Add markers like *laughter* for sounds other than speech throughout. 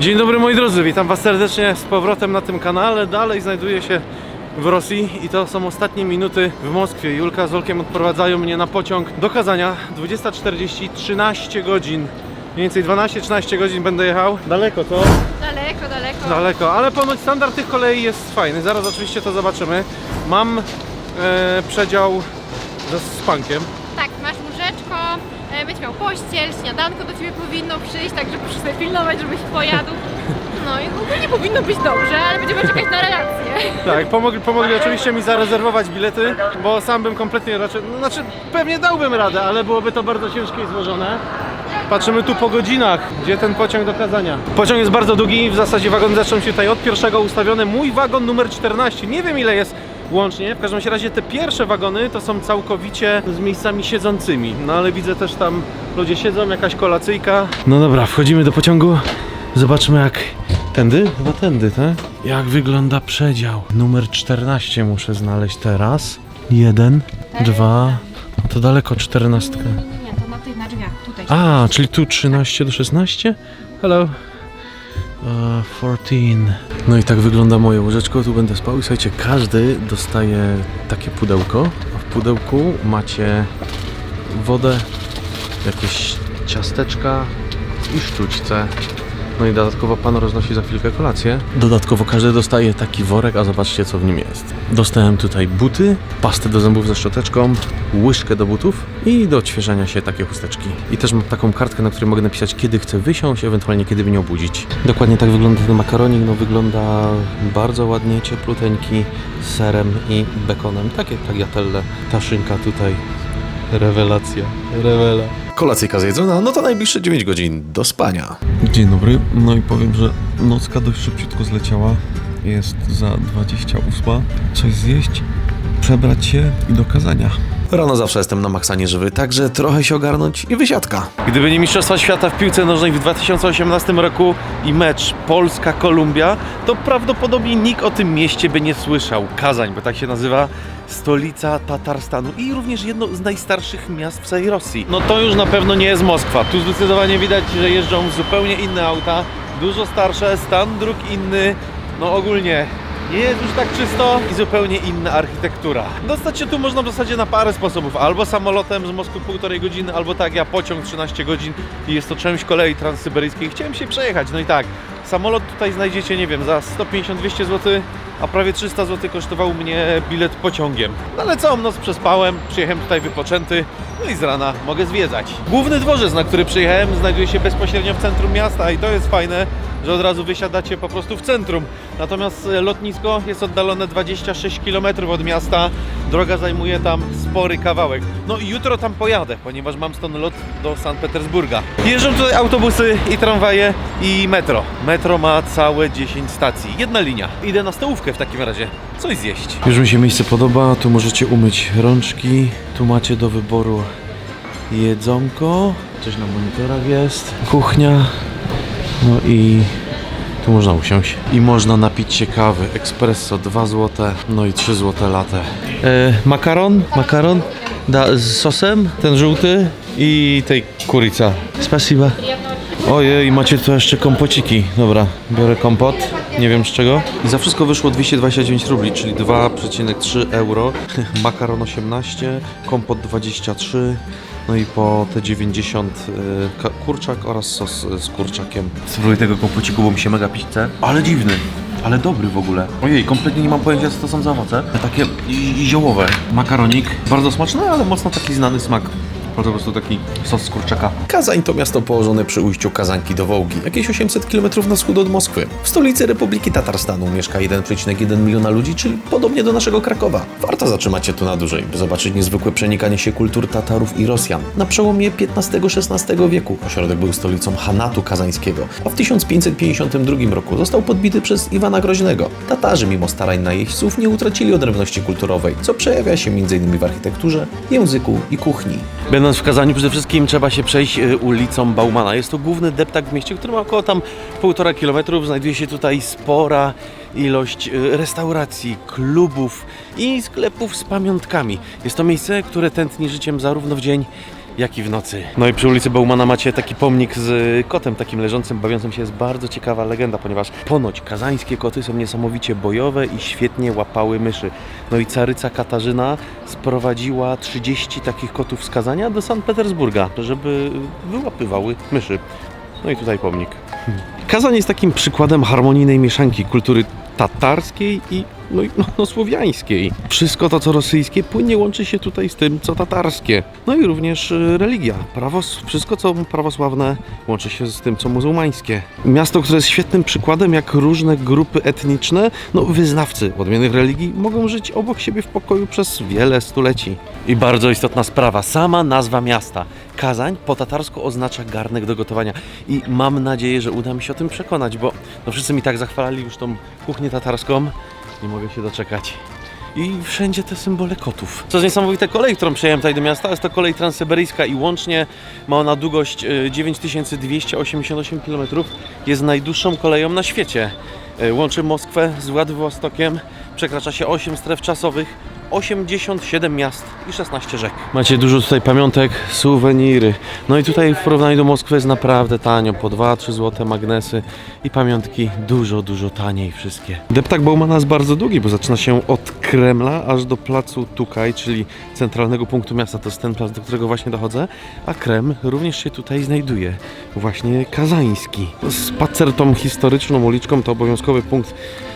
Dzień dobry moi drodzy, witam was serdecznie z powrotem na tym kanale. Dalej znajduję się w Rosji i to są ostatnie minuty w Moskwie. Julka z Olkiem odprowadzają mnie na pociąg do Kazania. 20.40, 13 godzin. Mniej więcej 12-13 godzin będę jechał. Daleko to? Daleko, daleko. Daleko, ale ponoć standard tych kolei jest fajny. Zaraz oczywiście to zobaczymy. Mam e, przedział ze spankiem. E, będziesz miał pościel, śniadanko do ciebie powinno przyjść, także muszę sobie pilnować, żebyś pojadł. No i ogólnie powinno być dobrze, ale będziemy czekać na relację. Tak, pomogli, pomogli oczywiście mi zarezerwować bilety, bo sam bym kompletnie raczej, no, znaczy pewnie dałbym radę, ale byłoby to bardzo ciężkie i złożone. Patrzymy tu po godzinach, gdzie ten pociąg do Kazania. Pociąg jest bardzo długi, w zasadzie wagony zaczną się tutaj od pierwszego ustawione. Mój wagon numer 14, nie wiem ile jest łącznie. W każdym razie te pierwsze wagony to są całkowicie z miejscami siedzącymi. No ale widzę też tam ludzie siedzą, jakaś kolacyjka. No dobra, wchodzimy do pociągu. Zobaczmy jak... Tędy? Chyba tędy, tak? Jak wygląda przedział? Numer 14 muszę znaleźć teraz. Jeden, dwa... To daleko 14. Nie, to na tych na drzwiach, tutaj. A, czyli tu 13 do 16? Hello. Uh, 14. No i tak wygląda moje łóżeczko, tu będę spał i słuchajcie, każdy dostaje takie pudełko, a w pudełku macie wodę, jakieś ciasteczka i sztućce. No i dodatkowo pan roznosi za chwilkę kolację. Dodatkowo każdy dostaje taki worek, a zobaczcie co w nim jest. Dostałem tutaj buty, pastę do zębów ze szczoteczką, łyżkę do butów i do odświeżania się takie chusteczki. I też mam taką kartkę, na której mogę napisać kiedy chcę wysiąść, ewentualnie kiedy mnie obudzić. Dokładnie tak wygląda ten makaronik, no wygląda bardzo ładnie, ciepluteńki, z serem i bekonem. Takie tagliatelle. Ta szynka tutaj, rewelacja, rewela. Kolacyjka zjedzona, no to najbliższe 9 godzin do spania. Dzień dobry. No i powiem, że nocka dość szybciutko zleciała. Jest za 28. Coś zjeść, przebrać się i do kazania. Rano zawsze jestem na maksa nieżywy, także trochę się ogarnąć i wysiadka. Gdyby nie Mistrzostwa Świata w piłce nożnej w 2018 roku i mecz Polska-Kolumbia, to prawdopodobnie nikt o tym mieście by nie słyszał. Kazań, bo tak się nazywa, stolica Tatarstanu i również jedno z najstarszych miast w całej Rosji. No to już na pewno nie jest Moskwa. Tu zdecydowanie widać, że jeżdżą zupełnie inne auta, dużo starsze, stan dróg inny, no ogólnie nie jest już tak czysto i zupełnie inna architektura. Dostać się tu można w zasadzie na parę sposobów. Albo samolotem z Moskwy półtorej godziny, albo tak ja pociąg 13 godzin i jest to część kolei transsyberyjskiej. Chciałem się przejechać, no i tak. Samolot tutaj znajdziecie, nie wiem, za 150-200 zł, a prawie 300 zł kosztował mnie bilet pociągiem. No ale całą noc przespałem, przyjechałem tutaj wypoczęty, no i z rana mogę zwiedzać. Główny dworzec, na który przyjechałem, znajduje się bezpośrednio w centrum miasta i to jest fajne, że od razu wysiadacie po prostu w centrum. Natomiast e, lotnisko jest oddalone 26 km od miasta. Droga zajmuje tam spory kawałek. No i jutro tam pojadę, ponieważ mam stąd lot do Sankt Petersburga. Jeżdżą tutaj autobusy i tramwaje i metro. Metro ma całe 10 stacji. Jedna linia. Idę na stołówkę w takim razie. Coś zjeść. Już mi się miejsce podoba. Tu możecie umyć rączki. Tu macie do wyboru jedzonko. Coś na monitorach jest. Kuchnia. No i tu można usiąść. I można napić się kawy. Espresso 2 zł. No i 3 zł latę. E, makaron, makaron da, z sosem, ten żółty i tej kurica. Spasiba. Ojej, macie tu jeszcze kompociki. Dobra, biorę kompot, nie wiem z czego. I za wszystko wyszło 229 rubli, czyli 2,3 euro. *laughs* Makaron 18, kompot 23, no i po te 90 y, kurczak oraz sos y, z kurczakiem. Spróbuję tego kompociku, bo mi się mega chce. Ale dziwny, ale dobry w ogóle. Ojej, kompletnie nie mam pojęcia co to są za owoce. Takie i- i ziołowe. Makaronik, bardzo smaczny, ale mocno taki znany smak. Po prostu taki sos z kurczaka. Kazań to miasto położone przy ujściu Kazanki do Wołgi, jakieś 800 km na wschód od Moskwy. W stolicy Republiki Tatarstanu mieszka 1,1 miliona ludzi, czyli podobnie do naszego Krakowa. Warto zatrzymać się tu na dłużej, by zobaczyć niezwykłe przenikanie się kultur Tatarów i Rosjan. Na przełomie XV-XVI wieku ośrodek był stolicą Hanatu Kazańskiego, a w 1552 roku został podbity przez Iwana Groźnego. Tatarzy mimo starań najeźdźców nie utracili odrębności kulturowej, co przejawia się m.in. w architekturze, języku i kuchni. Będąc w Kazaniu, przede wszystkim trzeba się przejść y, ulicą Baumana. Jest to główny deptak w mieście, który ma około tam półtora kilometrów. Znajduje się tutaj spora ilość y, restauracji, klubów i sklepów z pamiątkami. Jest to miejsce, które tętni życiem zarówno w dzień, jak i w nocy. No i przy ulicy Baumana macie taki pomnik z kotem takim leżącym, bawiącym się. Jest bardzo ciekawa legenda, ponieważ ponoć kazańskie koty są niesamowicie bojowe i świetnie łapały myszy. No i caryca Katarzyna sprowadziła 30 takich kotów z Kazania do Sankt Petersburga, żeby wyłapywały myszy. No i tutaj pomnik. Kazań jest takim przykładem harmonijnej mieszanki kultury tatarskiej i no, i- no, no, słowiańskiej. Wszystko to, co rosyjskie, płynnie łączy się tutaj z tym, co tatarskie. No i również y, religia. Prawos, wszystko, co prawosławne, łączy się z tym, co muzułmańskie. Miasto, które jest świetnym przykładem, jak różne grupy etniczne, no wyznawcy odmiennych religii, mogą żyć obok siebie w pokoju przez wiele stuleci. I bardzo istotna sprawa, sama nazwa miasta. Kazań po tatarsku oznacza garnek do gotowania. I mam nadzieję, że uda mi się o tym przekonać, bo no wszyscy mi tak zachwalali już tą kuchnię tatarską. Nie mogę się doczekać. I wszędzie te symbole kotów. Co jest niesamowite, kolej, którą przejechałem tutaj do miasta, jest to kolej transsyberyjska i łącznie ma ona długość e, 9288 km. Jest najdłuższą koleją na świecie. E, Łączy Moskwę z Władywostokiem, przekracza się 8 stref czasowych, 87 miast i 16 rzek. Macie dużo tutaj pamiątek, suweniry. No i tutaj w porównaniu do Moskwy jest naprawdę tanio, po 2-3 złote magnesy i pamiątki dużo, dużo taniej wszystkie. Deptak Baumana jest bardzo długi, bo zaczyna się od Kremla aż do placu Tukaj, czyli centralnego punktu miasta. To jest ten plac, do którego właśnie dochodzę, a Kreml również się tutaj znajduje, właśnie kazański. Spacer tą historyczną uliczką to obowiązkowy punkt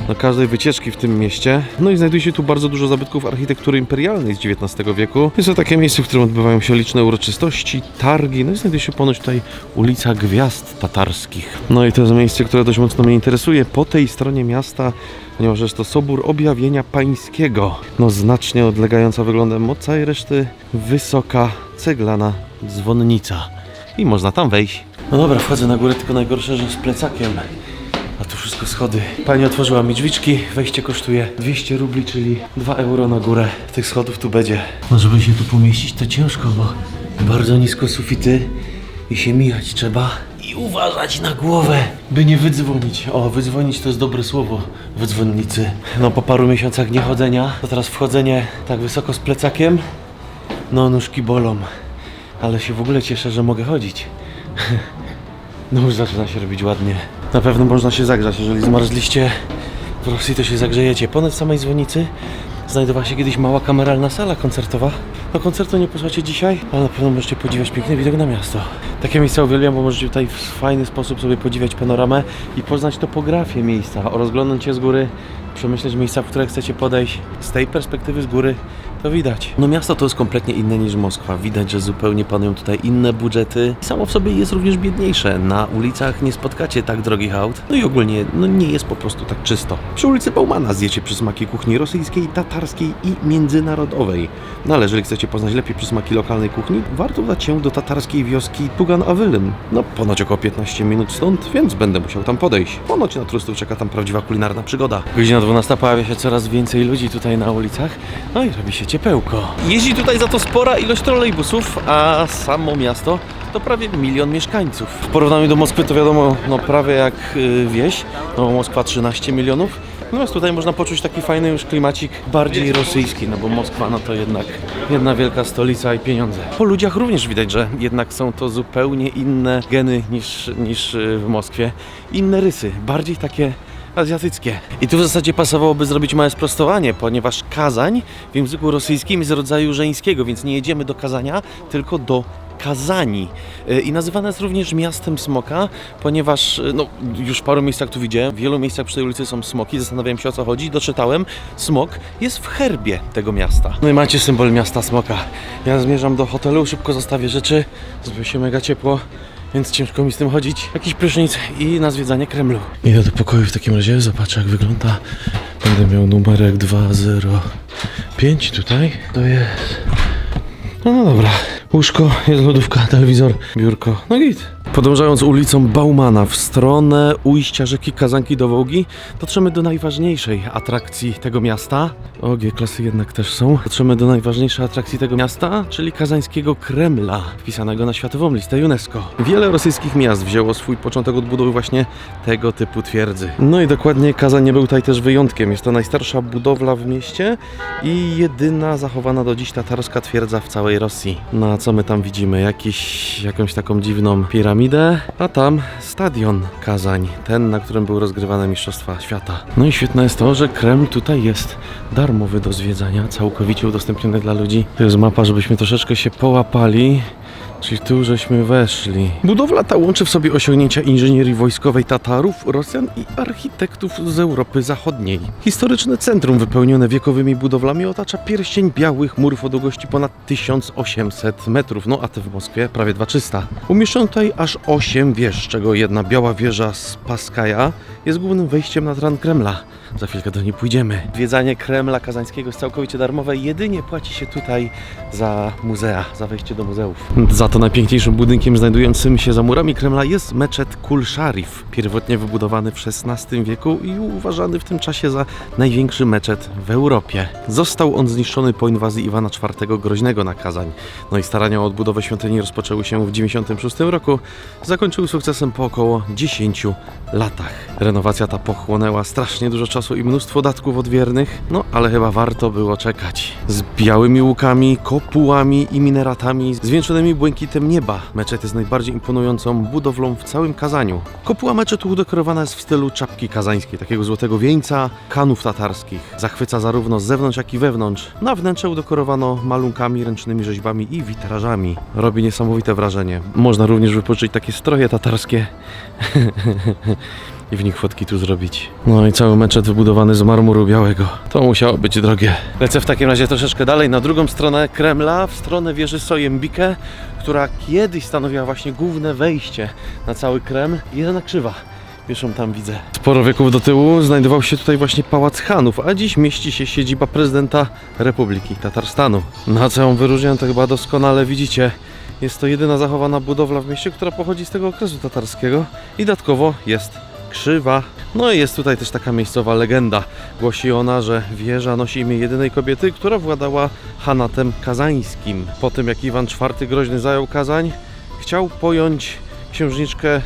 do każdej wycieczki w tym mieście. No i znajduje się tu bardzo dużo zabytków architektury imperialnej z XIX wieku. Jest to takie miejsce, w którym odbywają się liczne uroczystości, targi, no i znajduje się ponoć tutaj ulica Gwiazd Tatarskich. No i to jest miejsce, które dość mocno mnie interesuje. Po tej stronie miasta ponieważ jest to Sobór Objawienia Pańskiego. No znacznie odlegająca wyglądem od całej reszty wysoka ceglana dzwonnica. I można tam wejść. No dobra, wchodzę na górę, tylko najgorsze, że z plecakiem. A tu wszystko schody. Pani otworzyła mi drzwiczki, wejście kosztuje 200 rubli, czyli 2 euro na górę. Tych schodów tu będzie. No żeby się tu pomieścić to ciężko, bo bardzo nisko sufity i się mijać trzeba. I uważać na głowę, by nie wydzwonić. O, wydzwonić to jest dobre słowo w dzwonnicy. No po paru miesiącach niechodzenia, to teraz wchodzenie tak wysoko z plecakiem, no nóżki bolą. Ale się w ogóle cieszę, że mogę chodzić. *laughs* No już zaczyna się robić ładnie. Na pewno można się zagrzać, jeżeli zmarzliście w Rosji, to się zagrzejecie. Ponad samej dzwonicy znajdowała się kiedyś mała kameralna sala koncertowa. No koncertu nie posłuchacie dzisiaj, ale na pewno możecie podziwiać piękny widok na miasto. Takie miejsca uwielbiam, bo możecie tutaj w fajny sposób sobie podziwiać panoramę i poznać topografię miejsca, rozglądnąć się z góry, przemyśleć miejsca, w które chcecie podejść. Z tej perspektywy z góry to widać. No miasto to jest kompletnie inne niż Moskwa. Widać, że zupełnie panują tutaj inne budżety. Samo w sobie jest również biedniejsze. Na ulicach nie spotkacie tak drogich aut. No i ogólnie no nie jest po prostu tak czysto. Przy ulicy Baumana zjecie przysmaki kuchni rosyjskiej, tatarskiej i międzynarodowej. No ale jeżeli chcecie poznać lepiej przysmaki lokalnej kuchni, warto udać się do tatarskiej wioski Tugan Awylyn. No ponoć około 15 minut stąd, więc będę musiał tam podejść. Ponoć na turystów czeka tam prawdziwa kulinarna przygoda. Godzina 12 pojawia się coraz więcej ludzi tutaj na ulicach. No i robi się ciepełko. Jeździ tutaj za to spora ilość trolejbusów, a samo miasto to prawie milion mieszkańców. W porównaniu do Moskwy to wiadomo, no prawie jak y, wieś, no Moskwa 13 milionów. Natomiast tutaj można poczuć taki fajny już klimacik bardziej rosyjski, no bo Moskwa no to jednak jedna wielka stolica i pieniądze. Po ludziach również widać, że jednak są to zupełnie inne geny niż, niż y, w Moskwie. Inne rysy, bardziej takie azjatyckie. I tu w zasadzie pasowałoby zrobić małe sprostowanie, ponieważ Kazań w języku rosyjskim jest rodzaju żeńskiego, więc nie jedziemy do Kazania, tylko do Kazani. Y, I nazywane jest również miastem smoka, ponieważ y, no, już w paru miejscach tu widziałem, w wielu miejscach przy tej ulicy są smoki, zastanawiałem się o co chodzi, doczytałem, smok jest w herbie tego miasta. No i macie symbol miasta smoka. Ja zmierzam do hotelu, szybko zostawię rzeczy, zrobiło się mega ciepło. Więc ciężko mi z tym chodzić. Jakiś prysznic i na zwiedzanie Kremlu. Idę do pokoju w takim razie, zobaczę jak wygląda. Będę miał numerek 205 tutaj. To jest... No, no dobra. Łóżko, jest lodówka, telewizor, biurko. No git. Podążając ulicą Baumana w stronę ujścia rzeki Kazanki do Wołgi, dotrzemy do najważniejszej atrakcji tego miasta. O, G-klasy jednak też są. Dotrzemy do najważniejszej atrakcji tego miasta, czyli kazańskiego Kremla, wpisanego na światową listę UNESCO. Wiele rosyjskich miast wzięło swój początek od budowy właśnie tego typu twierdzy. No i dokładnie Kazań nie był tutaj też wyjątkiem. Jest to najstarsza budowla w mieście i jedyna zachowana do dziś tatarska twierdza w całej Rosji. No a co my tam widzimy? Jakiś, jakąś taką dziwną piramidę, a tam stadion Kazań, ten, na którym były rozgrywane Mistrzostwa Świata. No i świetne jest to, że Kreml tutaj jest darmowy do zwiedzania, całkowicie udostępniony dla ludzi. To jest mapa, żebyśmy troszeczkę się połapali. Czyli tu żeśmy weszli. Budowla ta łączy w sobie osiągnięcia inżynierii wojskowej Tatarów, Rosjan i architektów z Europy Zachodniej. Historyczne centrum wypełnione wiekowymi budowlami otacza pierścień białych murów o długości ponad 1800 metrów, no a te w Moskwie prawie 2300. Umieszczono tutaj aż 8 wież, z czego jedna biała wieża z Paskaja jest głównym wejściem na tron Kremla. Za chwilkę do niej pójdziemy. Zwiedzanie Kremla kazańskiego jest całkowicie darmowe, jedynie płaci się tutaj za muzea, za wejście do muzeów. Za to najpiękniejszym budynkiem znajdującym się za murami Kremla jest meczet Kul Sharif, pierwotnie wybudowany w XVI wieku i uważany w tym czasie za największy meczet w Europie. Został on zniszczony po inwazji Iwana IV Groźnego na Kazań. No i starania o odbudowę świątyni rozpoczęły się w 96 roku, zakończyły sukcesem po około 10 latach. Renowacja ta pochłonęła strasznie dużo czasu i mnóstwo datków odwiernych, no ale chyba warto było czekać. Z białymi łukami, kopułami i mineratami, zwieńczonymi błękitem nieba. Meczet jest najbardziej imponującą budowlą w całym Kazaniu. Kopuła meczetu udekorowana jest w stylu czapki kazańskiej, takiego złotego wieńca, kanów tatarskich. Zachwyca zarówno z zewnątrz, jak i wewnątrz. Na wnętrze udekorowano malunkami, ręcznymi rzeźbami i witrażami. Robi niesamowite wrażenie. Można również wypożyczyć takie stroje tatarskie *laughs* i w nich fotki tu zrobić. No i cały meczet wybudowany z marmuru białego. To musiało być drogie. Lecę w takim razie troszeczkę dalej, na drugą stronę Kremla, w stronę wieży Sojembike, która kiedyś stanowiła właśnie główne wejście na cały Kreml. Jedna krzywa. Ją tam widzę. Sporo wieków do tyłu znajdował się tutaj właśnie Pałac Hanów, a dziś mieści się siedziba prezydenta Republiki Tatarstanu. Na co ją wyróżniam, to chyba doskonale widzicie. Jest to jedyna zachowana budowla w mieście, która pochodzi z tego okresu tatarskiego i dodatkowo jest krzywa. No i jest tutaj też taka miejscowa legenda. Głosi ona, że wieża nosi imię jedynej kobiety, która władała Hanatem Kazańskim. Po tym jak Iwan IV Groźny zajął Kazań, chciał pojąć księżniczkę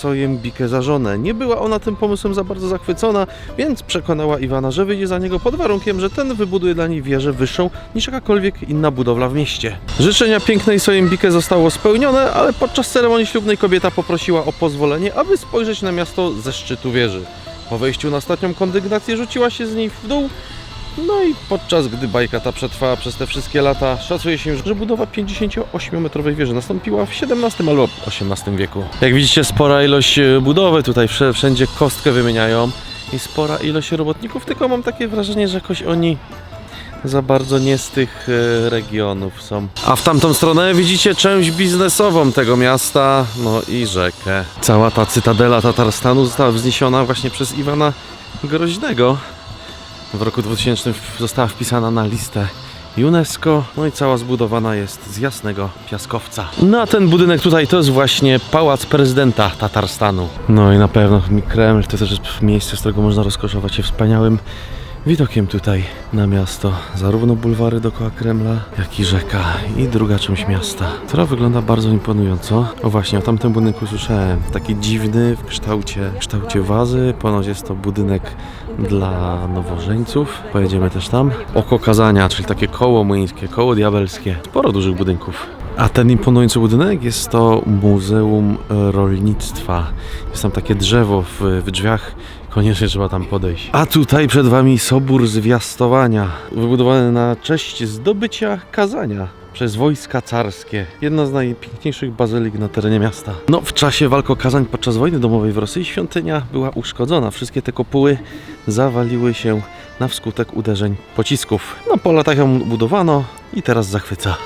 Sojembikę za żonę. Nie była ona tym pomysłem za bardzo zachwycona, więc przekonała Iwana, że wyjdzie za niego pod warunkiem, że ten wybuduje dla niej wieżę wyższą niż jakakolwiek inna budowla w mieście. Życzenia pięknej Sojembikę zostało spełnione, ale podczas ceremonii ślubnej kobieta poprosiła o pozwolenie, aby spojrzeć na miasto ze szczytu wieży. Po wejściu na ostatnią kondygnację rzuciła się z niej w dół, no i podczas gdy bajka ta przetrwała przez te wszystkie lata, szacuje się, że budowa 58-metrowej wieży nastąpiła w XVII albo XVIII wieku. Jak widzicie, spora ilość e, budowy, tutaj wszędzie kostkę wymieniają i spora ilość robotników, tylko mam takie wrażenie, że jakoś oni za bardzo nie z tych e, regionów są. A w tamtą stronę widzicie część biznesową tego miasta, no i rzekę. Cała ta cytadela Tatarstanu została wzniesiona właśnie przez Iwana Groźnego. W roku 2000 została wpisana na listę UNESCO, no i cała zbudowana jest z jasnego piaskowca. No a ten budynek tutaj to jest właśnie pałac prezydenta Tatarstanu. No i na pewno Kreml to też jest miejsce, z którego można rozkoszować się wspaniałym widokiem tutaj na miasto. Zarówno bulwary dookoła Kremla, jak i rzeka i druga część miasta, która wygląda bardzo imponująco. O właśnie, o tamtym budynku słyszałem. Taki dziwny w kształcie, w kształcie wazy. Ponoć jest to budynek dla nowożeńców. Pojedziemy też tam. Oko Kazania, czyli takie koło młyńskie, koło diabelskie. Sporo dużych budynków. A ten imponujący budynek jest to Muzeum Rolnictwa. Jest tam takie drzewo w, w drzwiach. Koniecznie trzeba tam podejść. A tutaj przed Wami Sobór Zwiastowania, wybudowany na cześć zdobycia Kazania przez wojska carskie. Jedna z najpiękniejszych bazylik na terenie miasta. No, w czasie walk o Kazań podczas wojny domowej w Rosji świątynia była uszkodzona. Wszystkie te kopuły zawaliły się na wskutek uderzeń pocisków. No, po latach ją budowano i teraz zachwyca.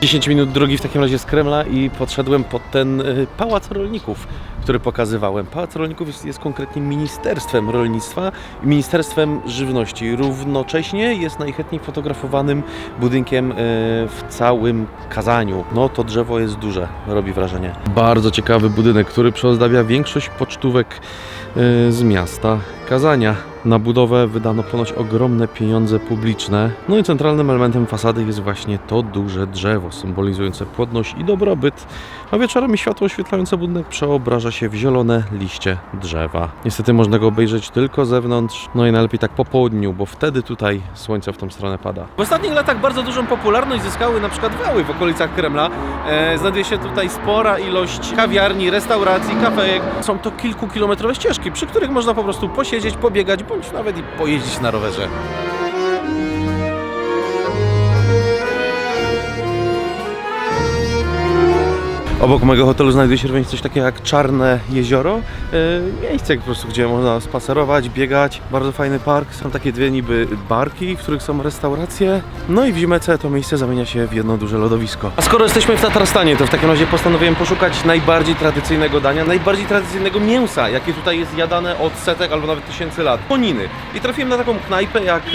10 minut drogi w takim razie z Kremla i podszedłem pod ten y, pałac rolników, który pokazywałem. Pałac rolników jest, jest konkretnie Ministerstwem Rolnictwa i Ministerstwem Żywności. Równocześnie jest najchętniej fotografowanym budynkiem y, w całym Kazaniu. No to drzewo jest duże, robi wrażenie. Bardzo ciekawy budynek, który przeozdabia większość pocztówek z miasta Kazania. Na budowę wydano ponoć ogromne pieniądze publiczne. No i centralnym elementem fasady jest właśnie to duże drzewo, symbolizujące płodność i dobrobyt, a wieczorem światło oświetlające budynek przeobraża się w zielone liście drzewa. Niestety można go obejrzeć tylko zewnątrz, no i najlepiej tak po południu, bo wtedy tutaj słońce w tą stronę pada. W ostatnich latach bardzo dużą popularność zyskały na przykład wały w okolicach Kremla. E, znajduje się tutaj spora ilość kawiarni, restauracji, kafejek. Są to kilkukilometrowe ścieżki, przy których można po prostu posiedzieć, pobiegać, bądź nawet i pojeździć na rowerze. Obok mojego hotelu znajduje się również coś takiego jak Czarne Jezioro. E, miejsce po prostu, gdzie można spacerować, biegać. Bardzo fajny park. Są takie dwie niby barki, w których są restauracje. No i w Zimece to miejsce zamienia się w jedno duże lodowisko. A skoro jesteśmy w Tatarstanie, to w takim razie postanowiłem poszukać najbardziej tradycyjnego dania, najbardziej tradycyjnego mięsa, jakie tutaj jest jadane od setek albo nawet tysięcy lat. Koniny. I trafiłem na taką knajpę jak e,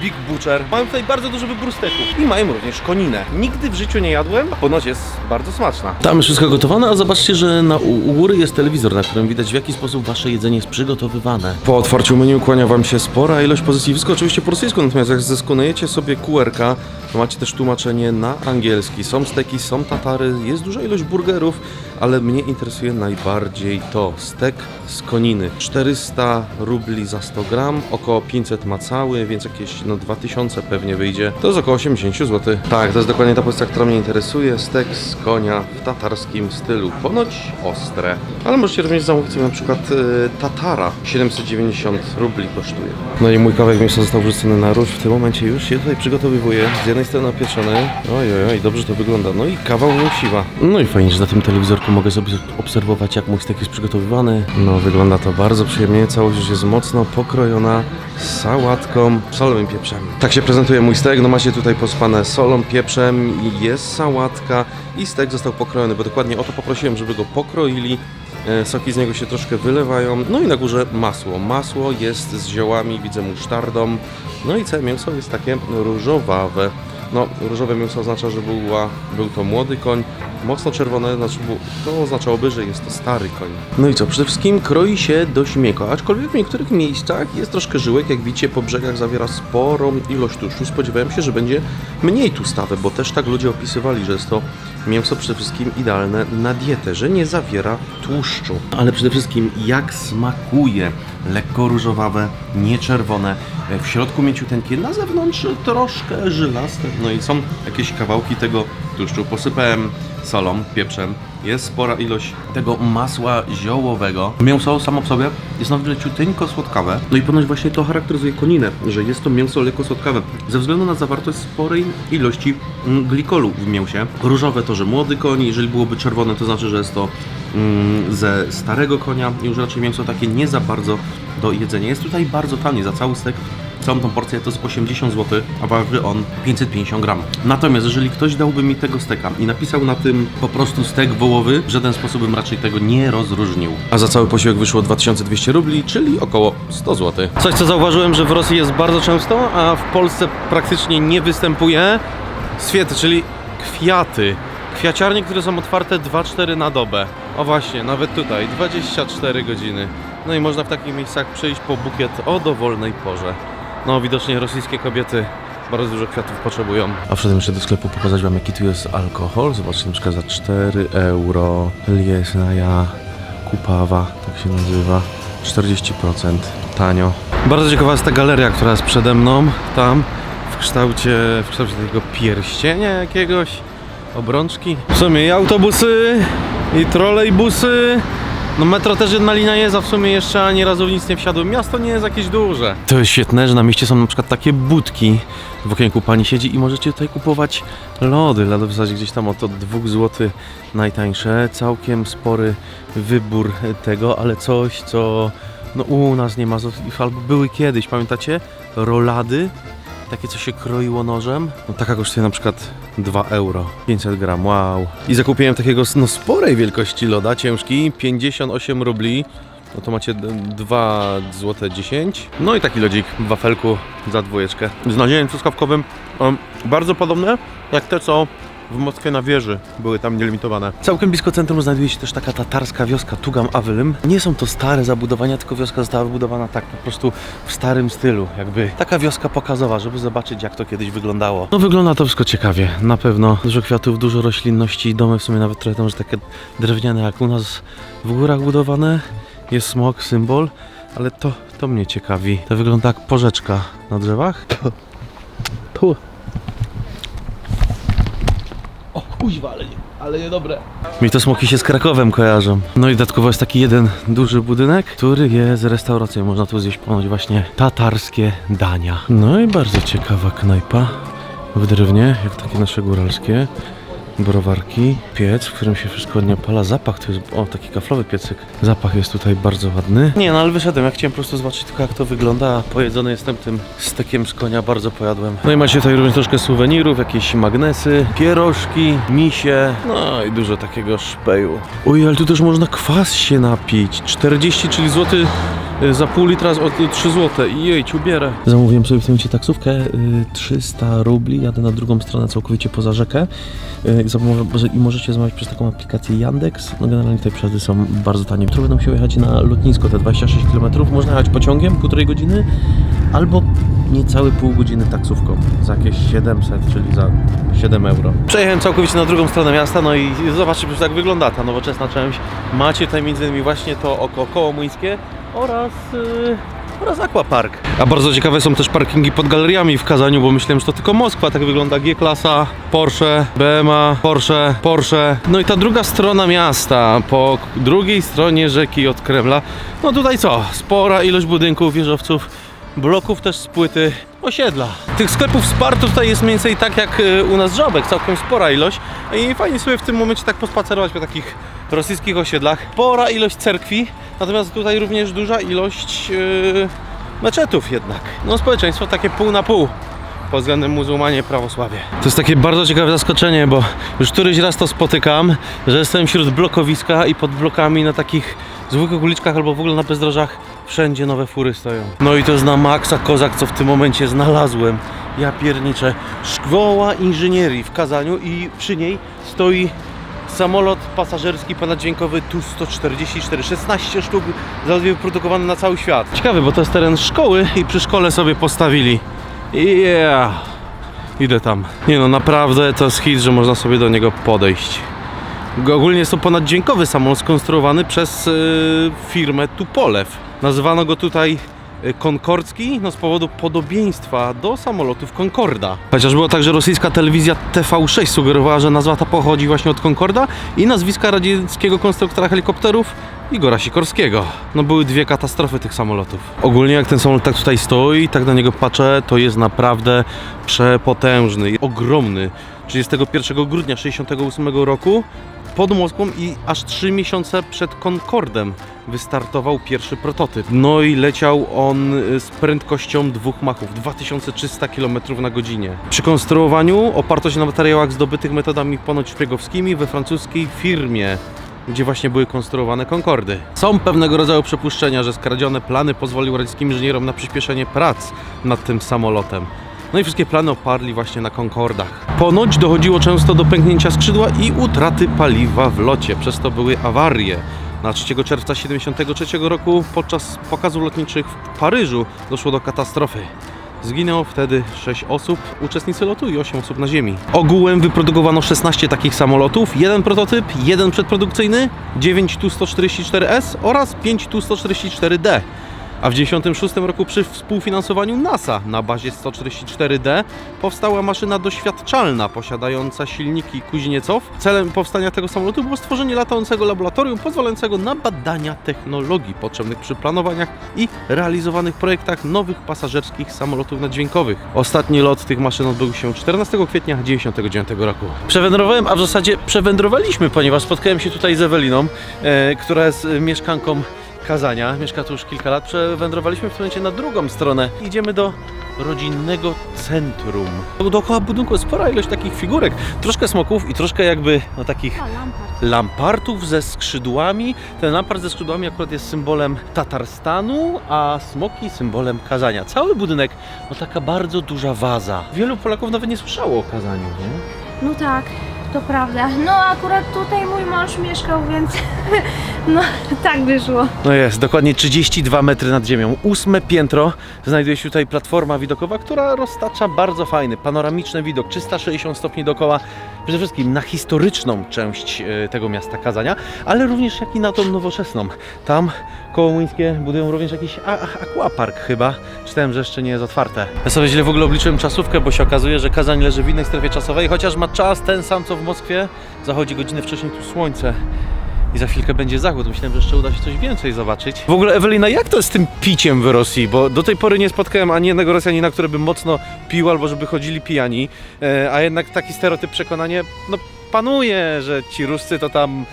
Big Butcher. Mają tutaj bardzo duży wybór steków. I mają również koninę. Nigdy w życiu nie jadłem, a ponoć jest bardzo smaczna. Tam już wszystko gotowane, a zobaczcie, że na, u, u góry jest telewizor, na którym widać w jaki sposób wasze jedzenie jest przygotowywane. Po otwarciu menu kłania wam się spora ilość pozycji. Wszystko oczywiście po rosyjsku, natomiast jak zeskonujecie sobie to macie też tłumaczenie na angielski. Są steki, są tatary, jest duża ilość burgerów, ale mnie interesuje najbardziej to stek z koniny. 400 rubli za 100 gram, około 500 ma cały, więc jakieś no 2000 pewnie wyjdzie. To jest około 80 zł. Tak, to jest dokładnie ta pozycja, która mnie interesuje. Stek z konia w tatarskim stylu. Ponoć ostre. Ale możecie również zamówić sobie na przykład e, tatara. 790 rubli kosztuje. No i mój kawałek mięsa został wrzucony na róż. W tym momencie już się tutaj przygotowywuje. Z jednej strony napieczony. Oj, oj, oj, dobrze to wygląda. No i kawał mięsiwa. No i fajnie, że na tym telewizorku mogę sobie obserwować, jak mój stek jest przygotowywany. No, wygląda to bardzo przyjemnie. Całość już jest mocno pokrojona sałatką, i pieprzem. Tak się prezentuje mój stek. No macie tutaj pospane solą, pieprzem jest sałatka i stek został pokrojony, bo dokładnie o to poprosiłem, żeby go pokroili. E, Soki z niego się troszkę wylewają. No i na górze masło. Masło jest z ziołami, widzę musztardą. No i całe mięso jest takie różowawe. No, różowe mięso oznacza, że był to młody koń. Mocno czerwone, znaczy, to oznaczałoby, że jest to stary koń. No i co, przede wszystkim kroi się dość miękko, aczkolwiek w niektórych miejscach jest troszkę żyłek, jak widzicie po brzegach zawiera sporą ilość tłuszczu. Spodziewałem się, że będzie mniej tłustawe, bo też tak ludzie opisywali, że jest to mięso przede wszystkim idealne na dietę, że nie zawiera tłuszczu. Ale przede wszystkim jak smakuje. Lekko różowawe, nie czerwone, e, w środku mięciuteńkie, na zewnątrz troszkę żylaste. No i są jakieś kawałki tego tłuszczu. Posypałem solą, pieprzem. Jest spora ilość tego masła ziołowego. Mięso samo w sobie jest nawet ciuteńko słodkawe. No i ponoć właśnie to charakteryzuje koninę, że jest to mięso lekko słodkawe. Ze względu na zawartość sporej ilości mm, glikolu w mięsie. Różowe to, że młody koń, jeżeli byłoby czerwone, to znaczy, że jest to mm, ze starego konia. Już raczej mięso takie nie za bardzo do jedzenia. Jest tutaj bardzo tanie za cały stek. Całą tą porcję to jest 80 zł, a waży on 550 gram. Natomiast jeżeli ktoś dałby mi tego steka i napisał na tym po prostu stek wołowy, w żaden sposób bym raczej tego nie rozróżnił. A za cały posiłek wyszło 2200 rubli, czyli około 100 zł. Coś co zauważyłem, że w Rosji jest bardzo często, a w Polsce praktycznie nie występuje. Swiety, czyli kwiaty. Kwiaciarnie, które są otwarte 2-4 na dobę. O właśnie, nawet tutaj 24 godziny. No i można w takich miejscach przyjść po bukiet o dowolnej porze. No widocznie rosyjskie kobiety bardzo dużo kwiatów potrzebują. A wszedłem jeszcze do sklepu pokazać wam jaki tu jest alkohol. Zobaczcie na przykład za 4 euro Liesnaja Kupawa, tak się nazywa. 40% tanio. Bardzo ciekawa jest ta galeria, która jest przede mną, tam w kształcie, w kształcie takiego pierścienia jakiegoś, obrączki. W sumie i autobusy, i trolejbusy. No metro też jedna linia jest, a w sumie jeszcze ani razu w nic nie wsiadłem. Miasto nie jest jakieś duże. To jest świetne, że na mieście są na przykład takie budki. W okienku pani siedzi i możecie tutaj kupować lody. Lody w zasadzie gdzieś tam od 2 zł najtańsze. Całkiem spory wybór tego, ale coś, co no u nas nie ma, albo były kiedyś, pamiętacie? Rolady takie co się kroiło nożem. No taka kosztuje na przykład 2 euro, 500 gram, wow. I zakupiłem takiego no sporej wielkości loda, ciężki, 58 rubli. No to macie 2 zł 10. No i taki lodzik w wafelku za dwójeczkę. Z nadziejem truskawkowym. Um, bardzo podobne jak te co w Moskwie na wieży były tam nielimitowane. Całkiem blisko centrum znajduje się też taka tatarska wioska Tugam Avylym. Nie są to stare zabudowania, tylko wioska została wybudowana tak po prostu w starym stylu. Jakby taka wioska pokazowa, żeby zobaczyć jak to kiedyś wyglądało. No wygląda to wszystko ciekawie, na pewno. Dużo kwiatów, dużo roślinności, domy w sumie nawet trochę tam, że takie drewniane jak u nas w górach budowane. Jest smok, symbol, ale to, to mnie ciekawi. To wygląda jak porzeczka na drzewach. Tu. O kuźwa, ale, ale niedobre. Mi to smoki się z Krakowem kojarzą. No i dodatkowo jest taki jeden duży budynek, który jest restauracją. Można tu zjeść ponoć właśnie tatarskie dania. No i bardzo ciekawa knajpa w drewnie, jak takie nasze góralskie. Browarki, piec, w którym się wszystko ładnie opala. Zapach to jest, o taki kaflowy piecyk. Zapach jest tutaj bardzo ładny. Nie no, ale wyszedłem, ja chciałem po prostu zobaczyć tylko jak to wygląda. Pojedzony jestem tym stekiem z konia, bardzo pojadłem. No i macie tutaj również troszkę suwenirów, jakieś magnesy, pierożki, misie, no i dużo takiego szpeju. Oj, ale tu też można kwas się napić. 40, czyli złoty za pół litra o 3 zł. Jej, ubierę. Zamówiłem sobie w tym momencie taksówkę y, 300 rubli. Jadę na drugą stronę całkowicie poza rzekę. Y, I możecie zamawiać przez taką aplikację Yandex. No generalnie te przejazdy są bardzo tanie. Jutro będę musiał jechać na lotnisko te 26 km. Można jechać pociągiem półtorej godziny albo niecałe pół godziny taksówką za jakieś 700, czyli za 7 euro. Przejechałem całkowicie na drugą stronę miasta, no i zobaczcie jak wygląda ta nowoczesna część. Macie tutaj między innymi właśnie to oko koło młyńskie oraz... Yy oraz Aquapark. A bardzo ciekawe są też parkingi pod galeriami w Kazaniu, bo myślałem, że to tylko Moskwa, tak wygląda G-klasa, Porsche, BMA, Porsche, Porsche. No i ta druga strona miasta, po drugiej stronie rzeki od Kremla, no tutaj co, spora ilość budynków, wieżowców, bloków też z płyty, osiedla. Tych sklepów wsparto tutaj jest mniej więcej tak jak y, u nas żabek, całkiem spora ilość i fajnie sobie w tym momencie tak pospacerować po takich rosyjskich osiedlach. Spora ilość cerkwi, natomiast tutaj również duża ilość yy, meczetów jednak. No społeczeństwo takie pół na pół pod względem muzułmanie, prawosławie. To jest takie bardzo ciekawe zaskoczenie, bo już któryś raz to spotykam, że jestem wśród blokowiska i pod blokami na takich zwykłych uliczkach albo w ogóle na bezdrożach wszędzie nowe fury stoją. No i to jest na maksa kozak, co w tym momencie znalazłem. Ja pierniczę. Szkoła inżynierii w Kazaniu i przy niej stoi samolot pasażerski ponaddźwiękowy Tu-144, 16 sztuk zaledwie wyprodukowany na cały świat. Ciekawe, bo to jest teren szkoły i przy szkole sobie postawili. Yeah! Idę tam. Nie no, naprawdę to jest hit, że można sobie do niego podejść. Ogólnie jest to ponaddźwiękowy samolot skonstruowany przez y, firmę Tupolew. Nazywano go tutaj Konkordzki no z powodu podobieństwa do samolotów Concorda. Chociaż było tak, że rosyjska telewizja TV6 sugerowała, że nazwa ta pochodzi właśnie od Concorda i nazwiska radzieckiego konstruktora helikopterów Igora Sikorskiego. No były dwie katastrofy tych samolotów. Ogólnie jak ten samolot tak tutaj stoi, tak na niego patrzę, to jest naprawdę przepotężny, ogromny. 31 grudnia 1968 roku pod Moskwą i aż 3 miesiące przed Concordem wystartował pierwszy prototyp. No i leciał on y, z prędkością dwóch machów, 2300 km na godzinę. Przy konstruowaniu oparto się na materiałach zdobytych metodami ponoć szpiegowskimi we francuskiej firmie gdzie właśnie były konstruowane Concordy. Są pewnego rodzaju przypuszczenia, że skradzione plany pozwoliły radzieckim inżynierom na przyspieszenie prac nad tym samolotem. No i wszystkie plany oparli właśnie na Concordach. Ponoć dochodziło często do pęknięcia skrzydła i utraty paliwa w locie, przez to były awarie. Na 3 czerwca 1973 roku podczas pokazów lotniczych w Paryżu doszło do katastrofy. Zginęło wtedy 6 osób, uczestnicy lotu i 8 osób na ziemi. Ogółem wyprodukowano 16 takich samolotów, jeden prototyp, jeden przedprodukcyjny, 9 Tu-144S oraz 5 Tu-144D. A w 1996 roku przy współfinansowaniu NASA na bazie 144D powstała maszyna doświadczalna posiadająca silniki Kuźniecow. Celem powstania tego samolotu było stworzenie latającego laboratorium pozwalającego na badania technologii potrzebnych przy planowaniach i realizowanych projektach nowych pasażerskich samolotów naddźwiękowych. Ostatni lot tych maszyn odbył się 14 kwietnia 1999 roku. Przewędrowałem, a w zasadzie przewędrowaliśmy, ponieważ spotkałem się tutaj z Eweliną, e, która jest mieszkanką Kazania, mieszka tu już kilka lat. Przewędrowaliśmy w tym momencie na drugą stronę. Idziemy do rodzinnego centrum. Dookoła budynku jest spora ilość takich figurek, troszkę smoków i troszkę jakby no, takich lampartów ze skrzydłami. Ten lampart ze skrzydłami akurat jest symbolem Tatarstanu, a smoki symbolem Kazania. Cały budynek, no taka bardzo duża waza. Wielu Polaków nawet nie słyszało o Kazaniu, nie? No tak, to prawda. No akurat tutaj mój mąż mieszkał, więc *laughs* no tak wyszło. No jest, dokładnie 32 metry nad ziemią. Ósme piętro. Znajduje się tutaj platforma widokowa, która roztacza bardzo fajny, panoramiczny widok, 360 stopni dookoła. Przede wszystkim na historyczną część e, tego miasta Kazania, ale również jak i na tą nowoczesną. Tam koło Młyńskie budują również jakiś aquapark chyba. Czytałem, że jeszcze nie jest otwarte. Ja sobie źle w ogóle obliczyłem czasówkę, bo się okazuje, że Kazań leży w innej strefie czasowej, chociaż ma czas ten sam co w Moskwie. Zachodzi godzinę wcześniej tu słońce. I za chwilkę będzie zachód. Myślałem, że jeszcze uda się coś więcej zobaczyć. W ogóle, Ewelina, jak to jest z tym piciem w Rosji? Bo do tej pory nie spotkałem ani jednego Rosjanina, który by mocno pił albo żeby chodzili pijani. E, a jednak taki stereotyp, przekonanie, no panuje, że ci Ruscy to tam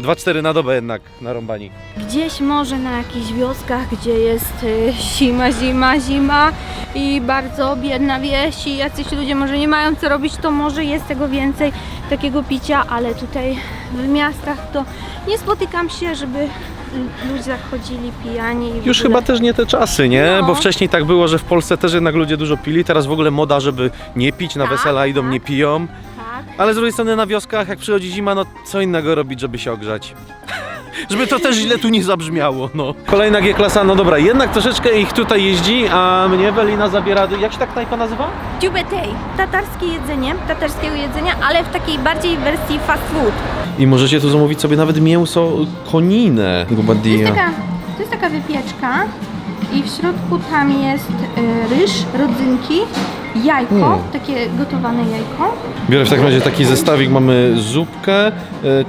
2-4 na dobę jednak narąbani. Gdzieś może na jakichś wioskach, gdzie jest y, zima, zima, zima i bardzo biedna wieś i jacyś ludzie może nie mają co robić, to może jest tego więcej takiego picia, ale tutaj w miastach to nie spotykam się, żeby ludzie tak chodzili pijani. i w Już ogóle. chyba też nie te czasy, nie? No. Bo wcześniej tak było, że w Polsce też jednak ludzie dużo pili. Teraz w ogóle moda, żeby nie pić na Tak, wesela idą, tak. nie piją. Ale z drugiej strony na wioskach, jak przychodzi zima, no co innego robić, żeby się ogrzać. Żeby to też źle tu nie zabrzmiało, no. Kolejna G-klasa, no dobra, jednak troszeczkę ich tutaj jeździ, a mnie Welina zabiera, jak się tak knajpa nazywa? Dziubetej, tatarskie jedzenie, tatarskiego jedzenia, ale w takiej bardziej wersji fast food. I możecie tu zamówić sobie nawet mięso koninę. To jest taka, to jest taka wypieczka i w środku tam jest y, ryż, rodzynki, jajko, Hmm. takie gotowane jajko. Biorę w takim razie taki zestawik, mamy zupkę, e,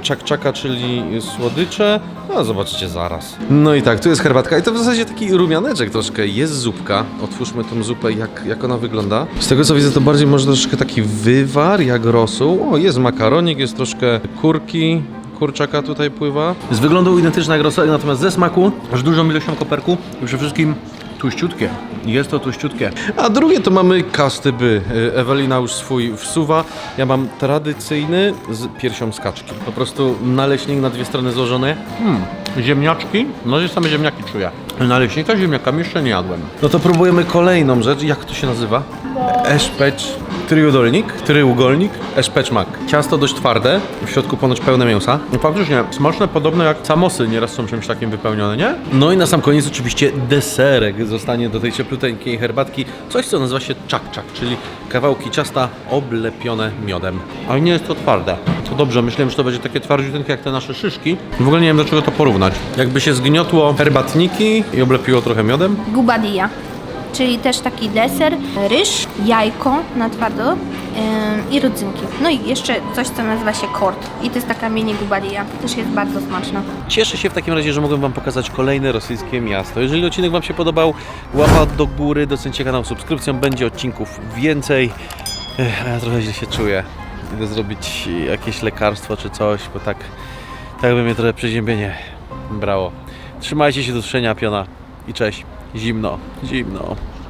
czak-czaka, czyli słodycze. No zobaczycie zaraz. No i tak, tu jest herbatka i to w zasadzie taki rumianeczek troszkę. Jest zupka. Otwórzmy tą zupę, jak, jak ona wygląda. Z tego co widzę, to bardziej może troszkę taki wywar, jak rosół. O, jest makaronik, jest troszkę kurki. Kurczaka tutaj pływa. Z wyglądu identyczna jak rosół, natomiast ze smaku z dużą ilością koperku i przede wszystkim Tuściutkie. Jest to tuściutkie. A drugie to mamy kastyby. Ewelina już swój wsuwa. Ja mam tradycyjny z piersią z kaczki. Po prostu naleśnik na dwie strony złożony. Hmm. Ziemniaczki. No i same ziemniaki czuję. Naleśnika z ziemniakami jeszcze nie jadłem. No to próbujemy kolejną rzecz. Jak to się nazywa? Eszpecz. Trójudolnik, trójugolnik, eszpeczmak. Ciasto dość twarde, w środku ponoć pełne mięsa. No Faktycznie, smaczne, podobne jak samosy nieraz są czymś takim wypełnione, nie? No i na sam koniec oczywiście deserek zostanie do tej ciepluteńkiej herbatki. Coś, co nazywa się czak-czak, czyli kawałki ciasta oblepione miodem. Ale nie jest to twarde. To dobrze, myślałem, że to będzie takie twardziuteńkie jak te nasze szyszki. W ogóle nie wiem, do czego to porównać. Jakby się zgniotło herbatniki i oblepiło trochę miodem. Gubadia, czyli też taki deser, ryż, jajko na twardo ym, i rodzynki. No i jeszcze coś, co nazywa się kort. I to jest taka mini gubadia. Też jest bardzo smaczna. Cieszę się w takim razie, że mogłem Wam pokazać kolejne rosyjskie miasto. Jeżeli odcinek Wam się podobał, łapa do góry, docencie kanał subskrypcją, będzie odcinków więcej. Ech, ja trochę źle się czuję. Idę zrobić jakieś lekarstwo czy coś, bo tak, tak by mnie trochę przeziębienie brało. Trzymajcie się do trzenia piona i cześć. Zimno, zimno.